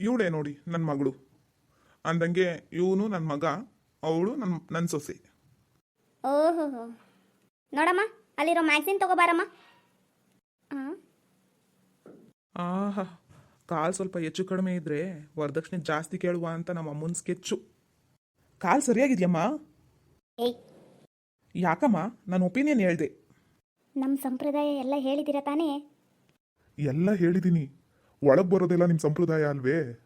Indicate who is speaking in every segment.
Speaker 1: ಇವಳೇ ನೋಡಿ ನನ್ನ ಮಗಳು. ಅಂದಂಗೆ ಇವನು ನನ್ನ ಮಗ ಅವಳು ನನ್ನ ನನ್ನ ಸೊಸೆ.
Speaker 2: ಓಹೋ ನೋಡಮ್ಮ ಅಲ್ಲಿರೋ ಮ್ಯಾಗ್ಝಿನ್ ತಗೋಬಾರಮ್ಮ.
Speaker 1: ಆಹಾ ಕಾಲು ಸ್ವಲ್ಪ ಹೆಚ್ಚು ಕಡಿಮೆ ಇದ್ರೆ ವರದಕ್ಷಿಣೆ ಜಾಸ್ತಿ ಕೇಳುವ ಅಂತ ನಮ್ಮ ಅಮ್ಮನ ಸ್ಕೆಚ್ಚು. ಕಾಲು ಸರಿಯಾಗಿದೆಯಮ್ಮ? ಯಾಕಮ್ಮ? ನನ್ನ ಒಪಿನಿಯನ್ ಹೇಳ್ದೆ.
Speaker 2: ನಮ್ಮ ಸಂಪ್ರದಾಯ ಎಲ್ಲ ಹೇಳಿದಿರ ತಾನೇ?
Speaker 1: ಎಲ್ಲ ಹೇಳಿದ್ದೀನಿ ಒಳಗೆ ಬರೋದೆಲ್ಲ ನಿಮ್ಮ ಸಂಪ್ರದಾಯ ಅಲ್ವೇ?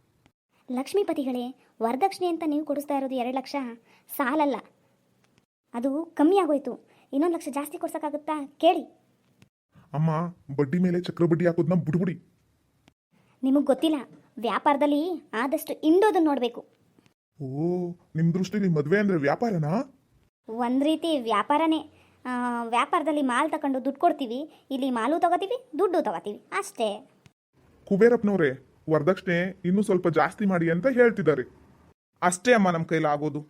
Speaker 2: ಲಕ್ಷ್ಮೀಪತಿಗಳೇ ವರದಕ್ಷಿಣೆ ಅಂತ ನೀವು ಕೊಡಿಸ್ತಾ ಇರೋದು ಎರಡು ಲಕ್ಷ? ಸಾಲಲ್ಲ. ಅದು ಕಮ್ಮಿ ಆಗೋಯ್ತು. ಇನ್ನೊಂದು ಲಕ್ಷ ಜಾಸ್ತಿ ಕೊಡ್ಸೋಕ್ಕಾಗುತ್ತಾ? ಕೇಳಿ.
Speaker 1: ಅಮ್ಮ ಬಡ್ಡಿ ಮೇಲೆ ಚಕ್ರ ಬಡ್ಡಿ ಹಾಕೋದನ್ನ ಬಿಡ್ಬಿಡಿ
Speaker 2: ನಿಮಗೆ ಗೊತ್ತಿಲ್ಲ ವ್ಯಾಪಾರದಲ್ಲಿ ಆದಷ್ಟು ಇಂಡೋದನ್ನು ನೋಡಬೇಕು.
Speaker 1: ಓ ನಿಮ್ಮ ದೃಷ್ಟಿಲಿ ಮದುವೆ ಅಂದರೆ ವ್ಯಾಪಾರನಾ?
Speaker 2: ಒಂದು ರೀತಿ ವ್ಯಾಪಾರನೇ. ಆ, ವ್ಯಾಪಾರದಲ್ಲಿ ಮಾಲ್ ತಗೊಂಡು ದುಡ್ಡು ಕೊಡ್ತೀವಿ ಇಲ್ಲಿ ಮಾಲು ತಗೋತೀವಿ ದುಡ್ಡು ತಗೋತೀವಿ ಅಷ್ಟೇ.
Speaker 1: ಕುಬೇರಪ್ಪನವ್ರೆ ವರದಕ್ಷಿಣೆ ಇನ್ನೂ ಸ್ವಲ್ಪ ಜಾಸ್ತಿ ಮಾಡಿ ಅಂತ ಹೇಳ್ತಿದ್ದಾರೆ. ಅಷ್ಟೇ ಅಮ್ಮ ನಮ್ಮ ಕೈಲಾಗೋದು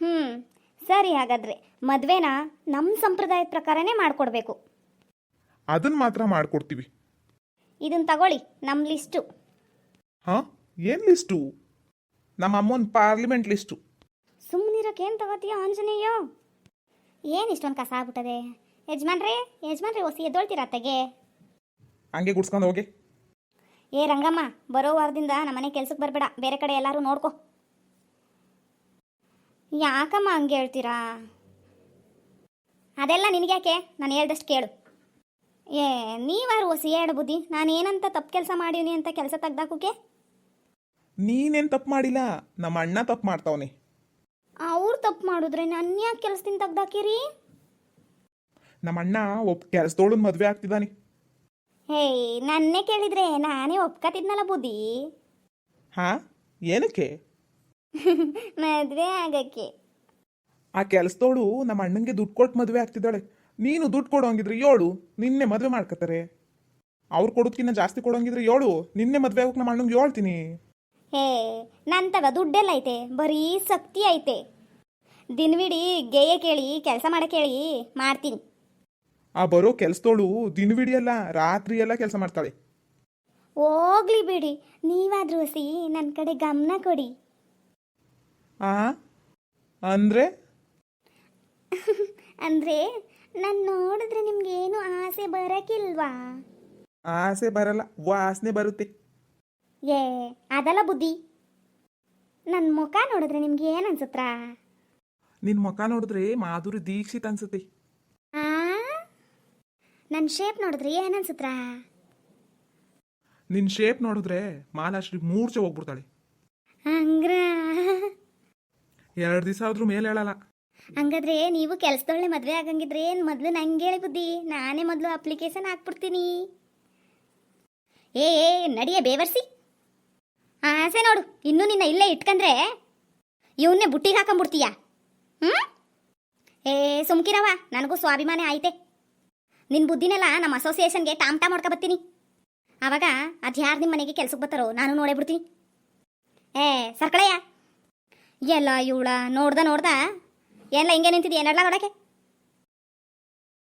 Speaker 2: ಹ್ಞೂ ಸರಿ ಹಾಗಾದರೆ ಮದುವೆನ ನಮ್ಮ ಸಂಪ್ರದಾಯದ ಪ್ರಕಾರನೇ ಮಾಡಿಕೊಡ್ಬೇಕು.
Speaker 1: ಅದನ್ನ ಮಾತ್ರ ಮಾಡ್ಕೊಡ್ತೀವಿ.
Speaker 2: ಇದನ್ನ ತಗೊಳ್ಳಿ ನಮ್ಮ ಲಿಸ್ಟು.
Speaker 1: ಹಾ ಏನ್ ಲಿಸ್ಟು? ನಮ್ಮ ಅಮ್ಮನ ಪಾರ್ಲಿಮೆಂಟ್ ಲಿಸ್ಟು.
Speaker 2: ಸುಮ್ಮನಿರೋಕೆ ಏನು ತಗೋತೀಯ ಆಂಜನೇಯ? ಏನು ಇಷ್ಟೊಂದು ಕಸ ಆಗ್ಬಿಟ್ಟದೆ? ಯಜಮಾನ್ರೇ ಯಜಮಾನ್ರಿ ಹೊಸ ಎದ್ದೊಳ್ತೀರಾ ತೆಗೆ?
Speaker 1: ಹಂಗೆ ಗುಡ್ಸ್ಕೊಂಡು ಹೋಗಿ.
Speaker 2: ಏ ರಂಗಮ್ಮ ಬರೋ ವಾರದಿಂದ ನಮ್ಮನೆ ಕೆಲ್ಸಕ್ಕೆ ಬರಬೇಡ ಬೇರೆ ಕಡೆ ಎಲ್ಲರೂ ನೋಡ್ಕೊ. ಯಾಕಮ್ಮ ಹಂಗೆ ಹೇಳ್ತೀರಾ? ಅದೆಲ್ಲ ನಿನಗ್ಯಾಕೆ? ನಾನು ಹೇಳ್ದಷ್ಟು ಕೇಳು. ಏ ನೀವಾರು ಹೊಸಿ ಹೇಳು ಬುದ್ಧಿ ನಾನು ಏನಂತ ತಪ್ಪು ಕೆಲಸ ಮಾಡೀನಿ ಅಂತ ಕೆಲಸ ತೆಗ್ದಾಕೋಕೆ?
Speaker 1: ನೀನೇನ್ ತಪ್ಪು ಮಾಡಿಲ್ಲ ನಮ್ಮ ಅಣ್ಣ ತಪ್ಪು ಮಾಡ್ತಾವನೆ.
Speaker 2: ಅವ್ರು ತಪ್ಪು ಮಾಡಿದ್ರೆ ನಾನು ಯಾಕೆ ಕೆಲಸದಿಂದ ತೆಗ್ದಾಕಿರಿ?
Speaker 1: ನಮ್ಮ ಅಣ್ಣ ಒಬ್ಬ ಕೆಲಸದೋಳನ್ ಮದುವೆ ಆಗ್ತಿದ್ದಾನೆ
Speaker 2: ಹೇ ನನ್ನೇ ಕೇಳಿದ್ರೆ ನಾನೇ ಒಪ್ಕತಿದ್ನಲ್ಲ ಬುದ್ಧಿ?
Speaker 1: ಹಾ ಏನಕ್ಕೆ?
Speaker 2: ಮದುವೆ ಆಗಕ್ಕೆ.
Speaker 1: ಆ ಕೆಲಸದೋಳು ನಮ್ಮ ಅಣ್ಣಂಗೆ ದುಡ್ಡು ಕೊಟ್ಟು ಮದುವೆ ಆಗ್ತಿದ್ದಾಳೆ. ನೀನು ದುಡ್ಡು ಕೊಡೋಂಗಿದ್ರೆ ಏಳು ನಿನ್ನೆ ಮದುವೆ ಮಾಡ್ಕೋತಾರೆ ಅವ್ರು ಕೊಡೋದ್ಕಿನ್ನ ಜಾಸ್ತಿ ಕೊಡೋಂಗಿದ್ರೆ ಏಳು ನಿನ್ನೆ ಮದುವೆ ಆಗೋಕೆ ನಮ್ಮ ಅಣ್ಣಂಗೆ ಹೇಳ್ತೀನಿ
Speaker 2: ಹೇ ನನ್ನ ತಗ ದುಡ್ಡೆಲ್ಲ ಐತೆ ಬರೀ ಶಕ್ತಿ ಐತೆ. ದಿನವಿಡೀ ಗೇಯ ಕೇಳಿ ಕೆಲಸ ಮಾಡಕ್ಕೆ ಹೇಳಿ ಮಾಡ್ತೀನಿ.
Speaker 1: ಆ ಬರೋ ಕೆಲಸದೋಳು ದಿನವಿಡಿ ಎಲ್ಲ ರಾತ್ರಿ ಎಲ್ಲ ಕೆಲಸ ಮಾಡ್ತಾಳೆ.
Speaker 2: ಹೋಗ್ಲಿ ಬಿಡಿ ನೀವಾದ್ರೂ ಸಿ ನನ್ನ ಕಡೆ ಗಮನ ಕೊಡಿ.
Speaker 1: ಆ? ಅಂದ್ರೆ?
Speaker 2: ಅಂದರೆ ನಾನು ನೋಡಿದ್ರೆ ನಿಮ್ಗೆ ಏನು ಆಸೆ ಬರಕ್ಕಿಲ್ವಾ?
Speaker 1: ಆಸೆ ಬರಲ್ಲ ವಾಸನೆ ಬರುತ್ತೆ.
Speaker 2: ಏ ಅದಲ್ಲ ಬುದ್ಧಿ. ನನ್ನ ಮುಖ ನೋಡಿದ್ರೆ ನಿಮ್ಗೆ ಏನು ಅನ್ಸುತ್ತಾ?
Speaker 1: ನಿನ್ ಮುಖ ನೋಡಿದ್ರೆ ಮಾಧುರಿ ದೀಕ್ಷಿತ್ ಅನ್ಸುತ್ತೆ.
Speaker 2: ನನ್ನ ಶೇಪ್ ನೋಡಿದ್ರೆ ಏನು ಅನ್ಸುತ್ತಾ?
Speaker 1: ನಿನ್ ಶೇಪ್ ನೋಡಿದ್ರೆ ಮಾಲಾಶ್ರೀ ಮೂರ್ಛೆ ಹೋಗ್ಬಿಡ್ತಾಳೆ.
Speaker 2: ಹಂಗ್ರ?
Speaker 1: ಎರಡು ದಿವಸ ಆದ್ರೂ ಮೇಲೆ ಹೇಳಲ್ಲ.
Speaker 2: ಹಂಗಾದ್ರೆ ನೀವು ಕೆಲ್ಸದೊಳ್ಳೆ ಮದುವೆ ಆಗಂಗಿದ್ರೆ ಏನು ಮೊದ್ಲು ನಂಗೆ ಹೇಳಿ ಬುದ್ಧಿ? ನಾನೇ ಮೊದ್ಲು ಅಪ್ಲಿಕೇಶನ್ ಹಾಕ್ಬಿಡ್ತೀನಿ. ಏ ಏ ನಡಿಯ ಬೇವರ್ಸಿ? ಆಸೆ ನೋಡು ಇನ್ನೂ ನಿನ್ನ ಇಲ್ಲೇ ಇಟ್ಕಂದ್ರೆ ಇವನ್ನೇ ಬುಟ್ಟಿಗೆ ಹಾಕೊಂಬಿಡ್ತೀಯ? ಹ್ಞೂ ಏ ಸುಮ್ಕಿರವ ನನಗೂ ಸ್ವಾಭಿಮಾನ ಐತೆ ನಿನ್ನ ಬುದ್ಧಿನೆಲ್ಲ ನಮ್ಮ ಅಸೋಸಿಯೇಷನ್ಗೆ ಟಾಮ್ ಟಾಮ್ ಮಾಡ್ಕೊ ಬರ್ತೀನಿ. ಆವಾಗ ಅದ್ಯಾರು ನಿಮ್ಮ ಮನೆಗೆ ಕೆಲ್ಸಕ್ಕೆ ಬರ್ತಾರೋ, ನಾನು ನೋಡೇ ಬಿಡ್ತೀನಿ. ಏ, ಸರ್ಕಳಯ್ಯ. ಎಲ್ಲ ಇವಳ ನೋಡ್ದ ನೋಡ್ದ. ಎಲ್ಲ ಹಿಂಗೆ ನಿಂತಿದ್ಯ ಏನಡ್ಲ ನೋಡಕ್ಕೆ?